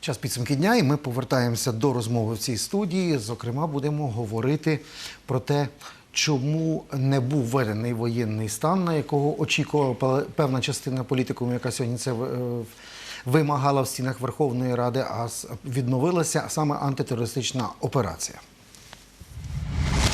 Час підсумки дня, і ми повертаємося до розмови в цій студії. Зокрема, будемо говорити про те, чому не був введений воєнний стан, на якого очікувала певна частина політикуму, яка сьогодні це е, вимагала в стінах Верховної Ради, а відновилася саме антитерористична операція.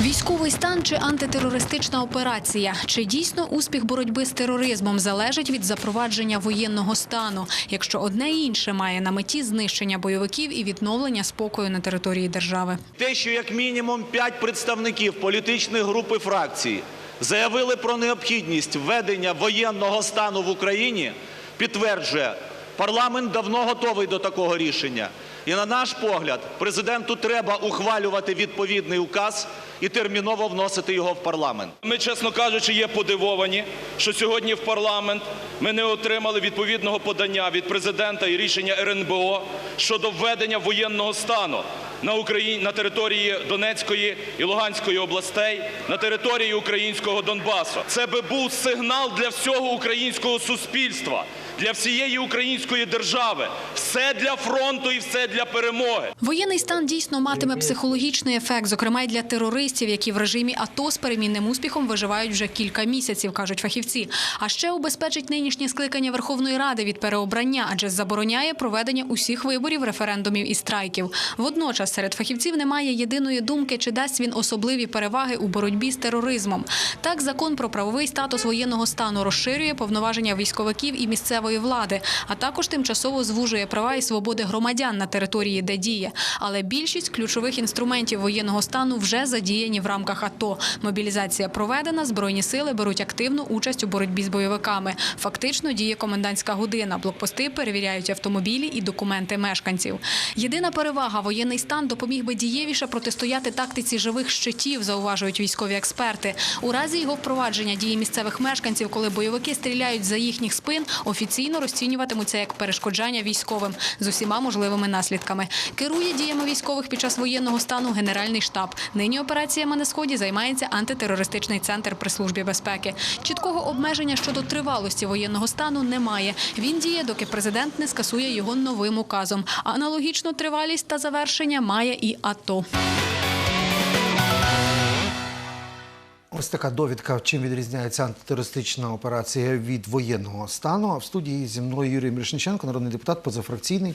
Військовий стан чи антитерористична операція? Чи дійсно успіх боротьби з тероризмом залежить від запровадження воєнного стану, якщо одне і інше має на меті знищення бойовиків і відновлення спокою на території держави? Те, що як мінімум п'ять представників політичних груп і фракцій заявили про необхідність введення воєнного стану в Україні, підтверджує, парламент давно готовий до такого рішення. І на наш погляд, президенту треба ухвалювати відповідний указ і терміново вносити його в парламент. Ми, чесно кажучи, є подивовані, що сьогодні в парламент ми не отримали відповідного подання від президента і рішення РНБО щодо введення воєнного стану на Україні на території Донецької і Луганської областей, на території українського Донбасу. Це би був сигнал для всього українського суспільства, для всієї української держави. Все для фронту і все для перемоги. Воєнний стан дійсно матиме психологічний ефект, зокрема й для терористів, які в режимі АТО з перемінним успіхом виживають вже кілька місяців, кажуть фахівці. А ще убезпечить нинішнє скликання Верховної Ради від переобрання, адже забороняє проведення усіх виборів, референдумів і страйків. Водночас серед фахівців немає єдиної думки, чи дасть він особливі переваги у боротьбі з тероризмом. Так, закон про правовий статус воєнного стану розширює повноваження військовиків і місцевої влади, а також тимчасово звужує права і свободи громадян на території, де діє. Але більшість ключових інструментів воєнного стану вже задіяні в рамках АТО. Мобілізація проведена, збройні сили беруть активну участь у боротьбі з бойовиками. Фактично діє комендантська година. Блокпости перевіряють автомобілі і документи мешканців. Єдина перевага воєнний стан допоміг би дієвіше протистояти тактиці живих щитів, зауважують військові експерти. У разі його впровадження дії місцевих мешканців, коли бойовики стріляють за їхніх спин, офіційно розцінюватимуться як перешкоджання військовим з усіма можливими наслідками. Керує діями військових під час воєнного стану Генеральний штаб. Нині операціями на сході займається антитерористичний центр при службі безпеки. Чіткого обмеження щодо тривалості воєнного стану немає. Він діє, доки президент не скасує його новим указом. А Аналогічну тривалість та завершення має і АТО. Ось така довідка, чим відрізняється антитерористична операція від воєнного стану. А в студії зі мною Юрій Мірошниченко, народний депутат, позафракційний.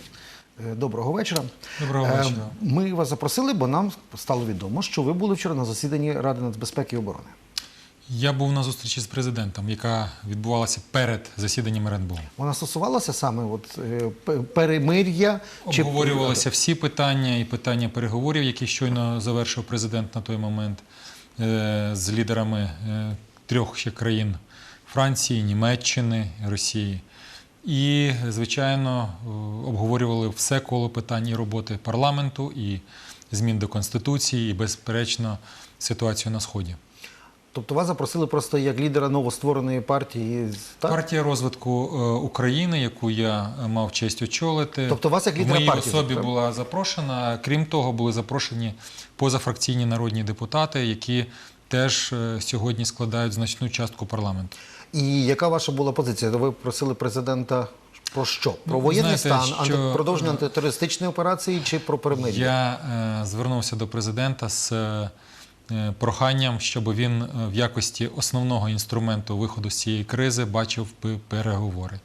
Е, Доброго вечора. Доброго Е, вечора. Ми вас запросили, бо нам стало відомо, що ви були вчора на засіданні Ради нацбезпеки і оборони. Я був на зустрічі з президентом, яка відбувалася перед засіданням РНБО. Вона стосувалася саме от, е, перемир'я чи Обговорювалися всі питання і питання переговорів, які щойно завершив президент на той момент е, з лідерами е, трьох ще країн Франції, Німеччини, Росії. І, звичайно, обговорювали все коло питань і роботи парламенту, і змін до Конституції, і, безперечно, ситуацію на Сході. Тобто вас запросили просто як лідера новоствореної партії. Так? Партія розвитку е, України, яку я е, мав честь очолити. Тобто вас як лідера в моїй партії, особі так? була запрошена. Крім того, були запрошені позафракційні народні депутати, які теж е, сьогодні складають значну частку парламенту. І яка ваша була позиція? Ви просили президента про що? Про Ну, воєнний знаєте, стан, що- анти... продовження антитерористичної операції чи про перемир'я? Я е, звернувся до президента з е, проханням, щоб він е, в якості основного інструменту виходу з цієї кризи бачив переговори.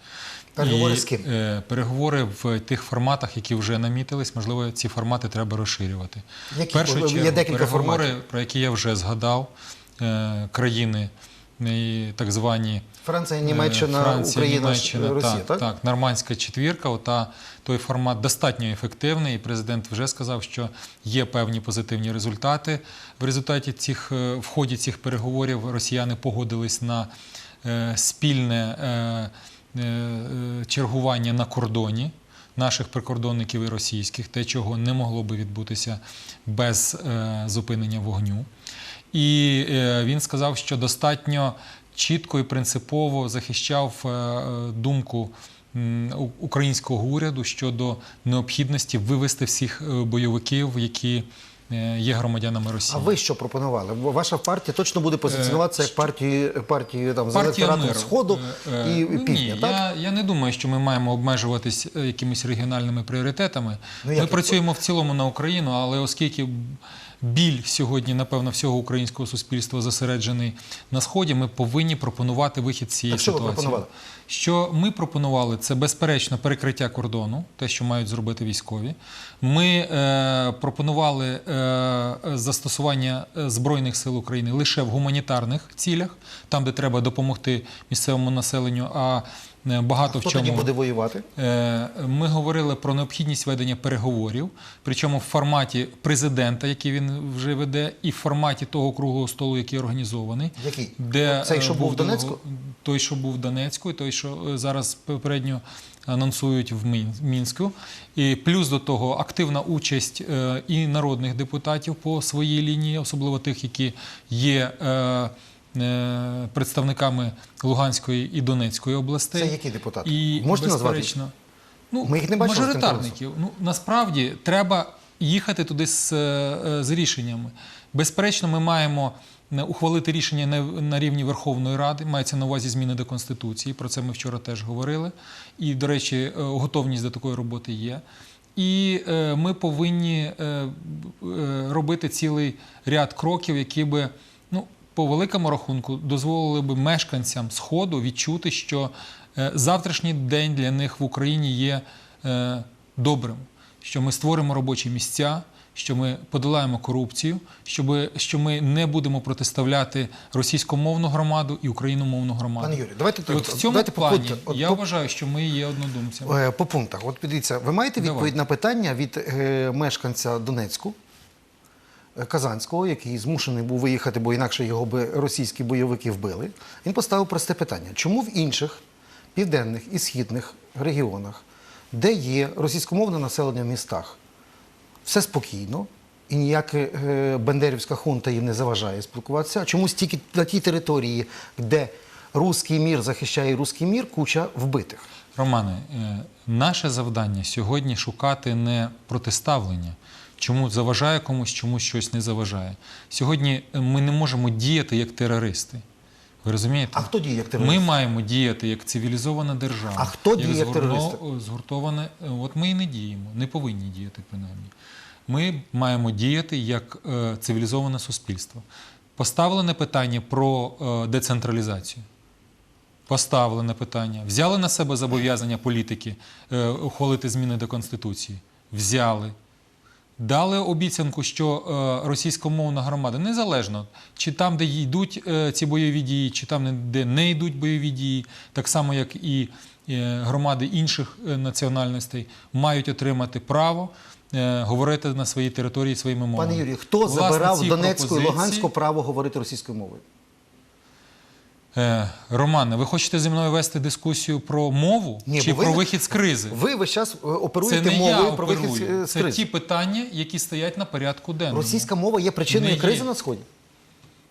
Переговори І, з ким? е, Переговори в тих форматах, які вже намітились. Можливо, ці формати треба розширювати. Які? Першу чергу, Є декілька переговори, форматів. про які я вже згадав, е, країни, і так звані Франція, Е, Німеччина, Франція, Україна, Німеччина, Росія, так, так? так, нормандська четвірка. Ота той формат достатньо ефективний. І президент вже сказав, що є певні позитивні результати. В результаті цих е, в ході цих переговорів росіяни погодились на е, спільне е, е, чергування на кордоні. Наших прикордонників і російських, те, чого не могло би відбутися без е, зупинення вогню. І е, він сказав, що достатньо чітко і принципово захищав е, е, думку українського уряду щодо необхідності вивести всіх бойовиків, які є громадянами Росії. А ви що пропонували? Ваша партія точно буде позиціонуватися як партії, партії там, за Партія. Сходу і ну, Півдня, ні, так? Я, я не думаю, що ми маємо обмежуватись якимись регіональними пріоритетами. Ну, ми працюємо в цілому на Україну, але оскільки біль сьогодні, напевно, всього українського суспільства зосереджений на сході, ми повинні пропонувати вихід з цієї Так що ви ситуації. пропонували? Що ми пропонували, це безперечно перекриття кордону, те, що мають зробити військові. Ми е, пропонували е, застосування е, збройних сил України лише в гуманітарних цілях, там, де треба допомогти місцевому населенню. А багато Хто в чому тоді буде воювати? Е, Ми говорили про необхідність ведення переговорів, причому в форматі президента, який він вже веде, і в форматі того круглого столу, який організований. Який? Де Цей, що е, був в Донецьку? Той, що був в Донецьку, і той, що е, зараз попередньо анонсують в Мінську. І плюс до того активна участь е, і народних депутатів по своїй лінії, особливо тих, які є. Е, е, Представниками Луганської і Донецької областей. Це які депутати? І, Можете назвати? безперечно, Ну, Ми їх не бачили мажоритарників. Ну, насправді треба їхати туди з, е, з рішеннями. Безперечно, ми маємо е, ухвалити рішення на, рівні Верховної Ради. Мається на увазі зміни до Конституції. Про це ми вчора теж говорили. І, до речі, е, готовність до такої роботи є. І е, ми повинні е, е, робити цілий ряд кроків, які би по великому рахунку дозволили би мешканцям Сходу відчути, що е, завтрашній день для них в Україні є е, добрим, що ми створимо робочі місця, що ми подолаємо корупцію, щоб, що ми не будемо протиставляти російськомовну громаду і україномовну громаду. Пане Юрію, давайте так, от в цьому давайте плані. От я по- вважаю, що ми є однодумцями. Е, По пунктах, от подивіться, ви маєте Давай. відповідь на питання від е, мешканця Донецьку, Казанського, який змушений був виїхати, бо інакше його би російські бойовики вбили. Він поставив просте питання: чому в інших південних і східних регіонах, де є російськомовне населення в містах, все спокійно, і ніяка е, бандерівська хунта їм не заважає спілкуватися. А чомусь тільки на тій території, де руський мір захищає руський мір, куча вбитих. Романе, е, наше завдання сьогодні шукати не протиставлення, чому заважає комусь, чому щось не заважає. Сьогодні е, ми не можемо діяти як терористи. Ви розумієте? А хто діє як терорист? Ми маємо діяти як цивілізована держава. А хто діє як згурно- терористи? Згуртоване. е, От ми і не діємо, не повинні діяти принаймні. Ми маємо діяти як е, цивілізоване суспільство. Поставлене питання про е, децентралізацію. Поставлене питання. Взяли на себе зобов'язання політики е, ухвалити зміни до Конституції? Взяли. Дали обіцянку, що е, російськомовна громада, незалежно, чи там, де йдуть е, ці бойові дії, чи там, де не йдуть бойові дії, так само як і е, громади інших національностей, мають отримати право говорити на своїй території своїми мовами. Пане Юрію, хто Власне, забирав Донецьку і Луганську право говорити російською мовою? Е, Романе, ви хочете зі мною вести дискусію про мову Ні, чи ви- про вихід з кризи? Ви весь час е, Це оперуєте не я мовою про вихід оперую. з- з Це кризи. ті питання, які стоять на порядку денному. Російська мова є причиною Не кризи є. на сході.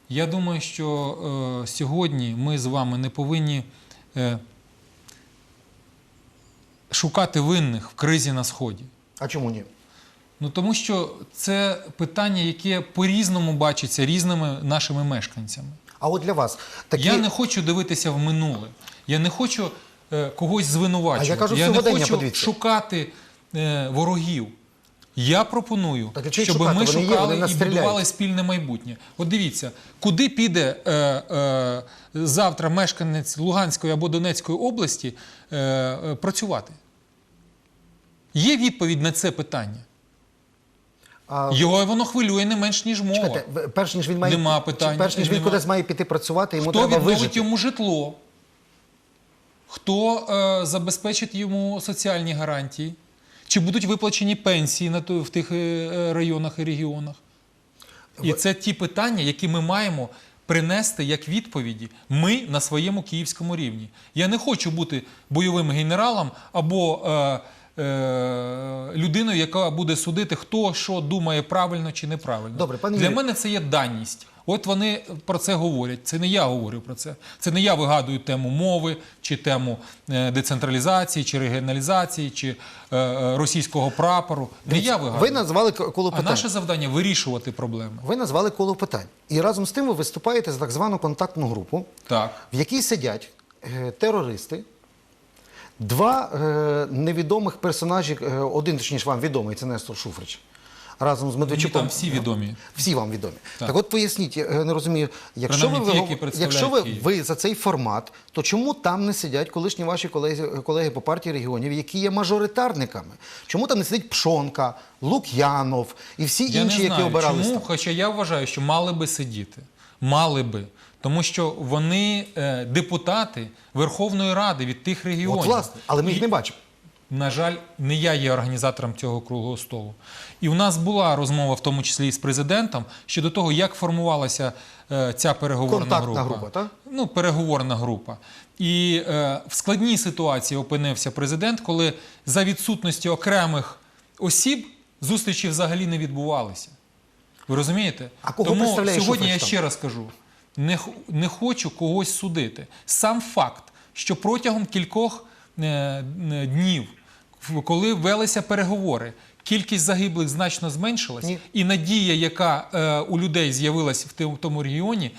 Я думаю, що е, сьогодні ми з вами не повинні е, шукати винних в кризі на сході. А чому ні? Ну тому що це питання, яке по-різному бачиться різними нашими мешканцями. А от для вас такі Я не хочу дивитися в минуле. Я не хочу е, когось звинувачувати. А я кажу, в не хочу подивіться. шукати е, ворогів. Я пропоную, Так, щоб шукати? ми Вони шукали нас і будували спільне майбутнє. От дивіться, куди піде е, е, завтра мешканець Луганської або Донецької області е, е, працювати? Є відповідь на це питання. А, Його воно хвилює не менш ніж мова. чекайте, перш ніж він має Нема питань, перш ніж він нема. кудись має піти працювати, йому Хто треба відновить вижити. йому житло? Хто е, забезпечить йому соціальні гарантії? Чи будуть виплачені пенсії на то- в тих е, е, районах і регіонах? І це ті питання, які ми маємо принести як відповіді ми на своєму київському рівні. Я не хочу бути бойовим генералом або е, людиною, яка буде судити, хто що думає правильно чи неправильно. Добре, пане Для мене це є даність. От вони про це говорять. Це не я говорю про це. Це не я вигадую тему мови, чи тему е, децентралізації, чи регіоналізації, чи е, е, російського прапору. Не я вигадую. Ви назвали коло а питань. наше завдання вирішувати проблеми. Ви назвали коло питань. І разом з тим ви виступаєте за так звану контактну групу, Так. в якій сидять е, терористи, два е, невідомих персонажі, е, один, точніше, вам відомий, це Нестор Шуфрич. Разом з Медведчуком. там всі відомі. Всі вам відомі. Так, Так. от поясніть, я не розумію, якщо ви, ті, ви- якщо ви, ви за цей формат, то чому там не сидять колишні ваші колеги, колеги по партії регіонів, які є мажоритарниками? Чому там не сидить Пшонка, Лук'янов і всі Я інші, не які знаю, обирались чому, хоча я вважаю, що мали би сидіти. Мали би. Тому що вони е, депутати Верховної Ради від тих регіонів. От власне, але ми їх не бачимо. На жаль, не я є організатором цього круглого столу. І у нас була розмова, в тому числі і з президентом, щодо того, як формувалася е, ця переговорна Контактна група. група, так? Ну, переговорна група. І е, в складній ситуації опинився президент, коли за відсутності окремих осіб зустрічі взагалі не відбувалися. Ви розумієте? А кого Тому сьогодні я ще раз кажу: не, не хочу когось судити. Сам факт, що протягом кількох е, е, днів, коли велися переговори, кількість загиблих значно зменшилась, Ні. і надія, яка е, у людей з'явилась в тому регіоні,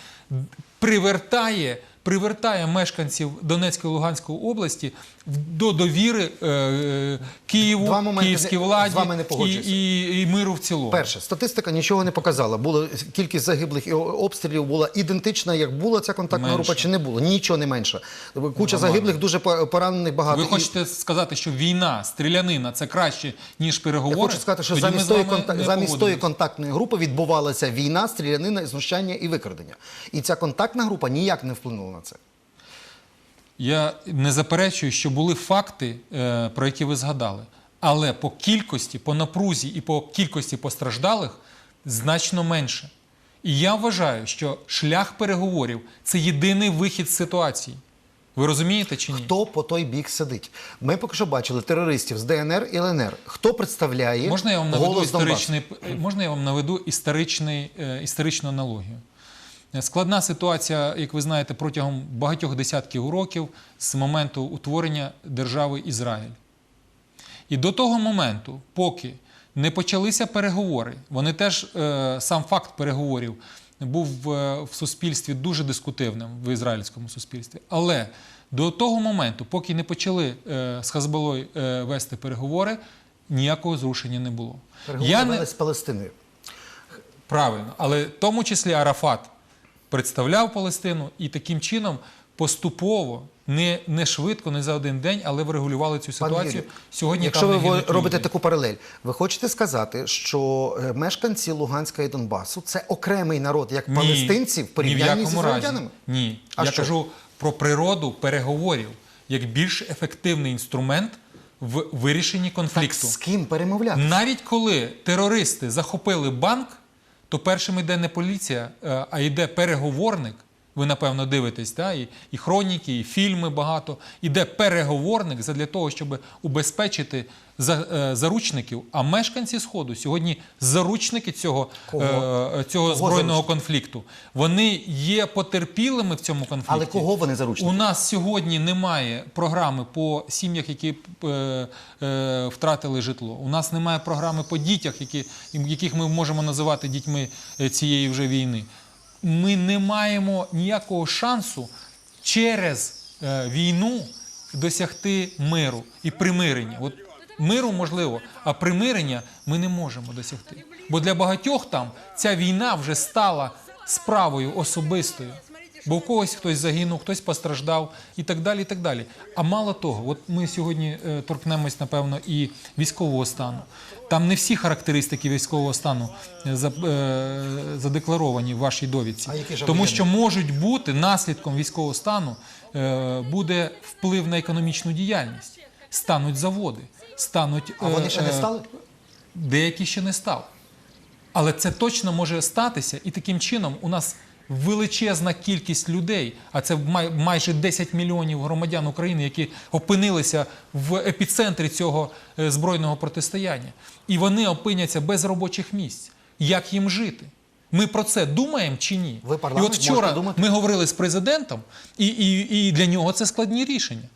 привертає. Привертає мешканців Донецької та Луганської області до довіри е, е, Києву, Два моменти київській владі з вами не і, погоджуюся. і, і миру в цілому. Перше, статистика нічого не показала. Було кількість загиблих і обстрілів була ідентична, як була ця контактна Менше. група, чи не було. Нічого не менше. Куча загиблих, дуже по- поранених багато. Ви І хочете сказати, що війна, стрілянина це краще, ніж переговори? Я хочу сказати, що Тоді ми замість з тої, вами конта... не замість тої погодимось. контактної групи відбувалася війна, стрілянина, знущання і викрадення. І ця контактна група ніяк не вплинула на це. Я не заперечую, що були факти, е, про які ви згадали. Але по кількості, по напрузі і по кількості постраждалих значно менше. І я вважаю, що шлях переговорів це єдиний вихід з ситуації. Ви розумієте чи ні? Хто по той бік сидить? Ми поки що бачили терористів з ДНР і ЛНР. Хто представляє Можна я вам наведу голос історичний, можна я вам наведу історичний, е, історичну аналогію? Е, Складна ситуація, як ви знаєте, протягом багатьох десятків років з моменту утворення держави Ізраїль. І до того моменту, поки не почалися переговори, вони теж е, сам факт переговорів був е, в суспільстві дуже дискутивним в ізраїльському суспільстві. Але до того моменту, поки не почали з Хазбалою вести переговори, ніякого зрушення не було. Переговори Я не, з Палестиною. Правильно, але в тому числі Арафат представляв Палестину і таким чином поступово, не, не швидко, не за один день, але врегулювали цю ситуацію. Юрію, Сьогодні якщо там ви робите таку паралель, ви хочете сказати, що е, мешканці Луганська і Донбасу це окремий народ, як Ні, палестинці в ні в порівнянні з якому Ні. А Я що? кажу про природу переговорів як більш ефективний інструмент в вирішенні Так конфлікту. з ким перемовляти? Навіть коли терористи захопили банк, то першим йде не поліція, е, а йде переговорник. Ви напевно дивитесь, та? І, і хроніки, і фільми багато. Іде переговорник для того, щоб убезпечити за, е, заручників. А мешканці Сходу сьогодні заручники цього, Кого? е, цього Кого збройного заручники? конфлікту. Вони є потерпілими в цьому конфлікті. Але кого вони заручники? У нас сьогодні немає програми по сім'ях, які е, е, втратили житло. У нас немає програми по дітях, які, яких ми можемо називати дітьми е, цієї вже війни. Ми не маємо ніякого шансу через е, війну досягти миру і примирення. От миру можливо, а примирення ми не можемо досягти. Бо для багатьох там ця війна вже стала справою особистою. Бо в когось хтось загинув, хтось постраждав і так далі. і так далі. А мало того, от ми сьогодні е, торкнемось, напевно, і військового стану. Там не всі характеристики військового стану е, е, задекларовані в вашій довідці. Тому що можуть бути наслідком військового стану буде вплив на економічну діяльність. Стануть заводи, стануть А вони ще не стали? деякі ще не став. Але це точно може статися, і таким чином у нас величезна кількість людей, а це май- майже 10 мільйонів громадян України, які опинилися в епіцентрі цього е, збройного протистояння. І вони опиняться без робочих місць. Як їм жити? Ми про це думаємо чи ні? Ви і от вчора ми говорили з президентом, і, і, і для нього це складні рішення.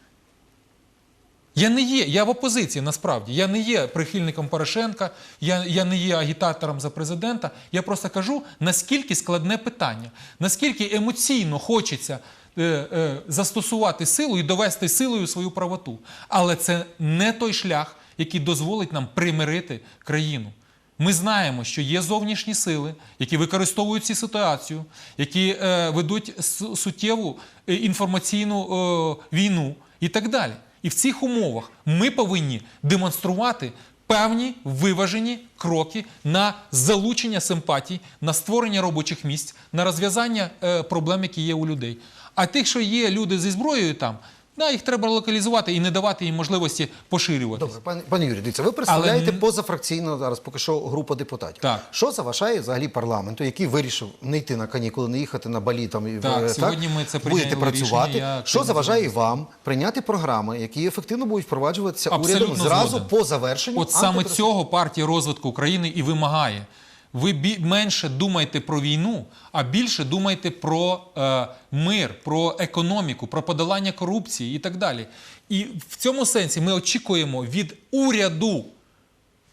Я не є, я в опозиції насправді. Я не є прихильником Порошенка, я, я не є агітатором за президента. Я просто кажу, наскільки складне питання, наскільки емоційно хочеться е, е, застосувати силу і довести силою свою правоту. Але це не той шлях, який дозволить нам примирити країну. Ми знаємо, що є зовнішні сили, які використовують цю ситуацію, які е, ведуть суттєву е, інформаційну е, війну і так далі. І в цих умовах ми повинні демонструвати певні виважені кроки на залучення симпатій, на створення робочих місць, на розв'язання е, проблем, які є у людей. А тих, що є люди зі зброєю там, да, їх треба локалізувати і не давати їм можливості поширюватися. Добре, пане, пане Юрій, дивіться, ви представляєте Але- позафракційно зараз поки що групу депутатів. Так. Що заважає взагалі парламенту, який вирішив не йти на канікули, не їхати на балі там Так, е, сьогодні ми це будете працювати. рішення, що заважає вам прийняти програми, які ефективно будуть впроваджуватися Абсолютно урядом зразу згоден. по завершенню? От саме цього партія розвитку України і вимагає. Ви менше думайте про війну, а більше думайте про е, мир, про економіку, про подолання корупції і так далі. І в цьому сенсі ми очікуємо від уряду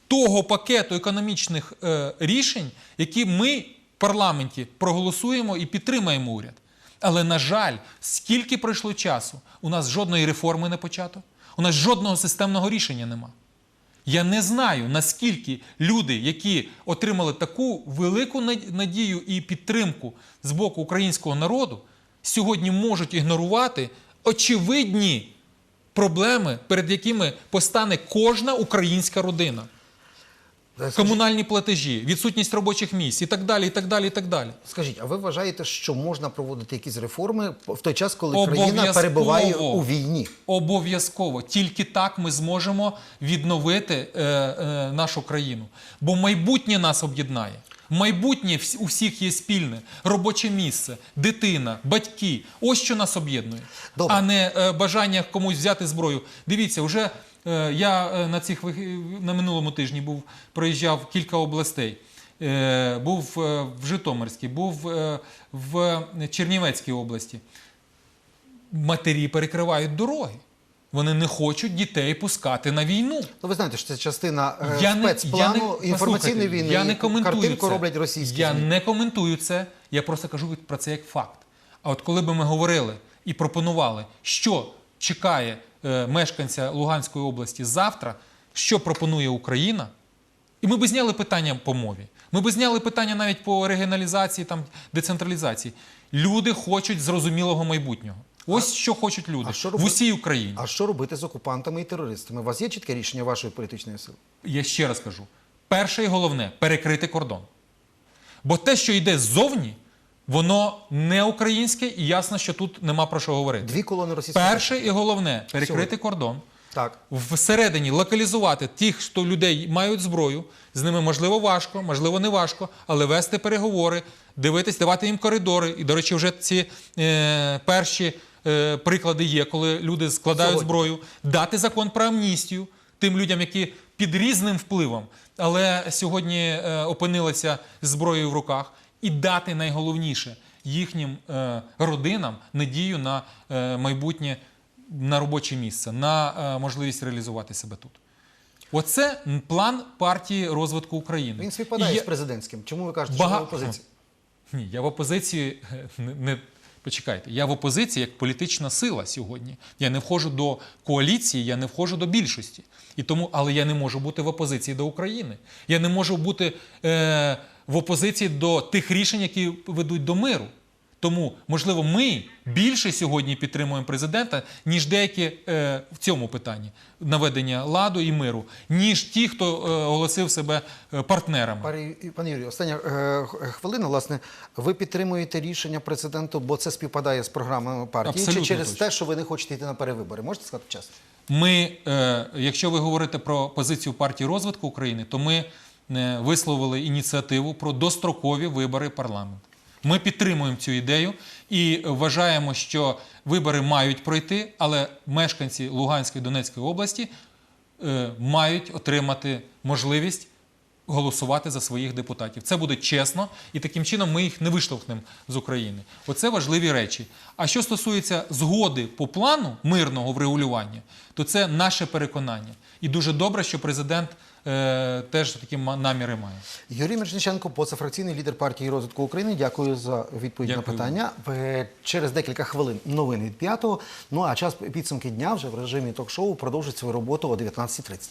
того пакету економічних е, рішень, які ми в парламенті проголосуємо і підтримаємо уряд. Але, на жаль, скільки пройшло часу, у нас жодної реформи не почато, у нас жодного системного рішення нема. Я не знаю, наскільки люди, які отримали таку велику надію і підтримку з боку українського народу, сьогодні можуть ігнорувати очевидні проблеми, перед якими постане кожна українська родина. Скажіть, Комунальні платежі, відсутність робочих місць і так далі. і так далі, і так далі. Скажіть, а ви вважаєте, що можна проводити якісь реформи в той час, коли країна перебуває у війні? Обов'язково. Тільки так ми зможемо відновити е, е, нашу країну. Бо майбутнє нас об'єднає. Майбутнє у всіх є спільне. Робоче місце, дитина, батьки. Ось що нас об'єднує. Добре. А не е, бажання комусь взяти зброю. Дивіться, вже е, я е, на, цих, на минулому тижні був, проїжджав кілька областей. Е, був е, в Житомирській, був е, в Чернівецькій області матері перекривають дороги. Вони не хочуть дітей пускати на війну. Ну, ви знаєте, що це частина е, Я не, я не, інформаційної війни. Я не коментую Картинку це. роблять російські Я ЗМІ. не коментую це. Я просто кажу про це як факт. А от коли би ми говорили і пропонували, що чекає е, мешканця Луганської області завтра, що пропонує Україна, і ми б зняли питання по мові. Ми б зняли питання навіть по регіоналізації, там, децентралізації. Люди хочуть зрозумілого майбутнього. Ось що хочуть люди а що в усій Україні. А що робити з окупантами і терористами? У вас є чітке рішення вашої політичної сили? Я ще раз кажу: перше і головне перекрити кордон. Бо те, що йде ззовні, воно не українське, і ясно, що тут нема про що говорити. Дві колони російських. Перше і головне перекрити кордон. Так. Всередині локалізувати тих, хто людей мають зброю, з ними можливо важко, можливо, не важко, але вести переговори, дивитись, давати їм коридори. І, до речі, вже ці е, перші е, приклади є, коли люди складають Сьогодні. зброю, дати закон про амністію тим людям, які під різним впливом, але сьогодні е, опинилися зброєю в руках, і дати найголовніше їхнім е, родинам надію на е, майбутнє на робоче місце, на е, можливість реалізувати себе тут. Оце план партії розвитку України. Він співпадає є- з президентським. Чому ви кажете, Бага- що ви в опозиції? Ні, я в опозиції е, не, не почекайте. Я в опозиції як політична сила сьогодні. Я не входжу до коаліції, я не входжу до більшості. І тому, але я не можу бути в опозиції до України. Я не можу бути е, в опозиції до тих рішень, які ведуть до миру. Тому, можливо, ми більше сьогодні підтримуємо президента, ніж деякі е, в цьому питанні наведення ладу і миру, ніж ті, хто е, оголосив себе е, партнерами. Пане, Юрію, остання е, хвилина. Власне, ви підтримуєте рішення президенту, бо це співпадає з програмами партії, Абсолютно чи через точно. те, що ви не хочете йти на перевибори? Можете сказати чесно? Ми, е, якщо ви говорите про позицію партії розвитку України, то ми висловили ініціативу про дострокові вибори парламенту. Ми підтримуємо цю ідею і вважаємо, що вибори мають пройти, але мешканці Луганської Донецької області е, мають отримати можливість голосувати за своїх депутатів. Це буде чесно, і таким чином ми їх не виштовхнемо з України. Оце важливі речі. А що стосується згоди по плану мирного врегулювання, то це наше переконання. І дуже добре, що президент теж такі наміри має. Юрій Мірошниченко, позафракційний лідер партії розвитку України. Дякую за відповідь Дякую. на питання. Через декілька хвилин новини від п'ятого. Ну а час підсумки дня вже в режимі ток-шоу продовжить свою роботу о 19.30.